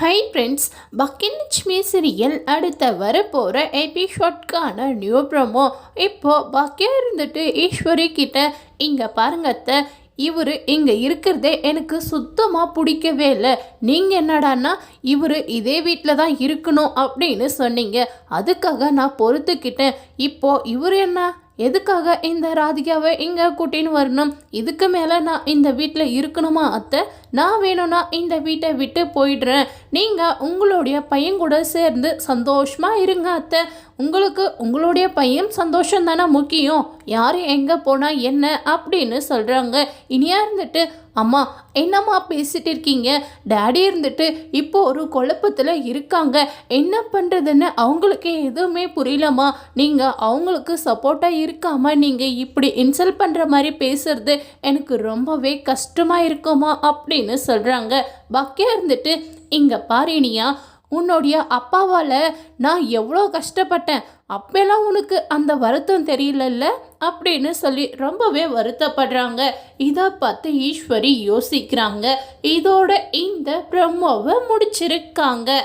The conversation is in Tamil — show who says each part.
Speaker 1: ஹை ஃப்ரெண்ட்ஸ் பக்கிலட்சுமி சீரியல் அடுத்த வரப்போகிற எபிசோட்கான நியூ ப்ரமோ இப்போது பாக்கியா இருந்துட்டு ஈஸ்வரி கிட்ட இங்கே பாருங்க அத்தை இவர் இங்கே இருக்கிறதே எனக்கு சுத்தமாக பிடிக்கவே இல்லை. நீங்கள் என்னடான்னா இவர் இதே வீட்டில் தான் இருக்கணும் அப்படின்னு சொன்னீங்க. அதுக்காக நான் பொறுத்துக்கிட்டேன். இப்போது இவர் என்ன? எதுக்காக இந்த ராதிகாவை இங்கே கூட்டின்னு வரணும்? இதுக்கு மேலே நான் இந்த வீட்டில் இருக்கணுமா அத்தை? நான் வேணும்னா இந்த வீட்டை விட்டு போயிடுறேன். நீங்கள் உங்களுடைய பையன் கூட சேர்ந்து சந்தோஷமாக இருங்க அத்தை. உங்களுக்கு உங்களுடைய பையன் சந்தோஷம் தானே முக்கியம். யார் எங்கே போனால் என்ன அப்படின்னு சொல்கிறாங்க இனியா இருந்துட்டு அம்மா என்னம்மா பேசிட்டு இருக்கீங்க? டேடி இருந்துட்டு இப்போ ஒரு குழப்பத்தில் இருக்காங்க. என்ன பண்ணுறதுன்னு அவங்களுக்கு எதுவுமே புரியலம்மா. நீங்கள் அவங்களுக்கு சப்போர்ட்டாக இருக்காமல் நீங்கள் இப்படி இன்சல்ட் பண்ணுற மாதிரி பேசுறது எனக்கு ரொம்பவே கஷ்டமாக இருக்குமா? அப்படின்னு சொல்கிறாங்க பக்கியா இருந்துட்டு இங்கே பாரினியா உன்னுடைய அப்பாவால் நான் எவ்வளோ கஷ்டப்பட்டேன். அப்போல்லாம் உனக்கு அந்த வருத்தம் தெரியலல்ல? அப்படின்னு சொல்லி ரொம்பவே வருத்தப்படுறாங்க. இதை பார்த்து ஈஸ்வரி யோசிக்கிறாங்க. இதோட இந்த ப்ரமோவை முடிச்சிருக்காங்க.